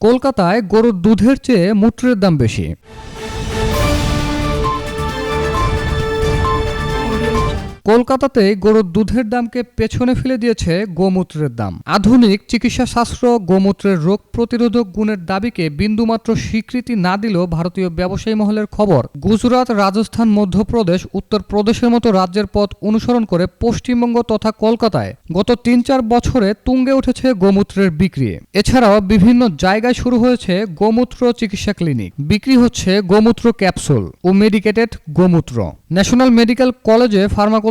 কলকাতায় গরুর দুধের চেয়ে মূত্রের দাম বেশি। কলকাতাতে গরুর দুধের দামকে পেছনে ফেলে দিয়েছে গোমূত্রের দাম। আধুনিক চিকিৎসা শাস্ত্র গোমূত্রের রোগ প্রতিরোধক গুণের দাবিকে বিন্দুমাত্র স্বীকৃতি না দিলেও ভারতীয় ব্যবসায়ী মহলের খবর, গুজরাট, রাজস্থান, মধ্যপ্রদেশ, উত্তরপ্রদেশের মতো রাজ্যের পথ অনুসরণ করে পশ্চিমবঙ্গ তথা কলকাতায় গত তিন চার বছরে তুঙ্গে উঠেছে গোমূত্রের বিক্রি। এছাড়াও বিভিন্ন জায়গায় শুরু হয়েছে গোমূত্র চিকিৎসা ক্লিনিক। বিক্রি হচ্ছে গোমূত্র ক্যাপসুল ও মেডিকেটেড গোমূত্র। ন্যাশনাল মেডিকেল কলেজে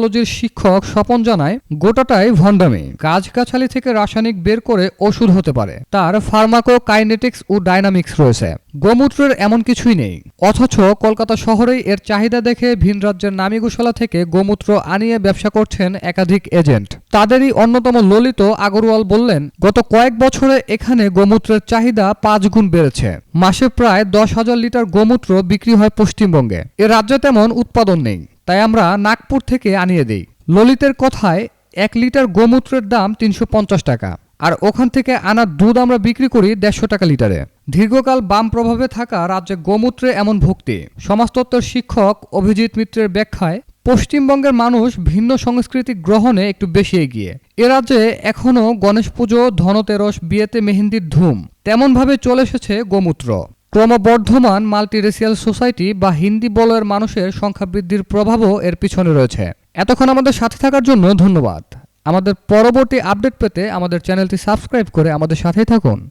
ফার্মাকোলজির শিক্ষক স্বপন জানায়, গোটাটাই ভণ্ডামি। গাছগাছালি থেকে রাসায়নিক বের করে ওষুধ হতে পারে। তার ফার্মাকো কাইনেটিক্স ও ডাইনামিক্স রয়েছে। গোমূত্রের এমন কিছুই নেই। অথচ কলকাতা শহরেই এর চাহিদা দেখে ভিন রাজ্যের নামি গোশালা থেকে গোমূত্র আনিয়ে ব্যবসা করছেন একাধিক এজেন্ট। তাদেরই অন্যতম ললিত আগরওয়াল বললেন, গত কয়েক বছরে এখানে গোমূত্রের চাহিদা পাঁচ গুণ বেড়েছে। মাসে প্রায় দশ হাজার লিটার গোমূত্র বিক্রি হয় পশ্চিমবঙ্গে। এ রাজ্যে তেমন উৎপাদন নেই। তাই আমরা নাগপুর থেকে আনিয়ে দিই। ললিতের কথায় এক লিটার গোমূত্রের দাম তিনশো পঞ্চাশ টাকা আর ওখান থেকে আনা দুধ আমরা বিক্রি করি দেড়শো টাকা লিটারে। দীর্ঘকাল বাম প্রভাবে থাকা রাজ্যে গোমূত্রে এমন ভক্তি। সমাজতত্ত্বের শিক্ষক অভিজিৎ মিত্রের ব্যাখ্যায়, পশ্চিমবঙ্গের মানুষ ভিন্ন সংস্কৃতি গ্রহণে একটু বেশি এগিয়ে। এ রাজ্যে এখনও গণেশ পুজো, ধনতেরস, বিয়েতে মেহেন্দির ধুম তেমনভাবে চলে এসেছে গোমূত্র। ক্রমবর্ধমান মাল্টিরেসিয়াল সোসাইটি বা হিন্দি বলয়ের মানুষের সংখ্যা বৃদ্ধির প্রভাবও এর পিছনে রয়েছে। এতক্ষণ আমাদের সাথে থাকার জন্য ধন্যবাদ। আমাদের পরবর্তী আপডেট পেতে আমাদের চ্যানেলটি সাবস্ক্রাইব করে আমাদের সাথেই থাকুন।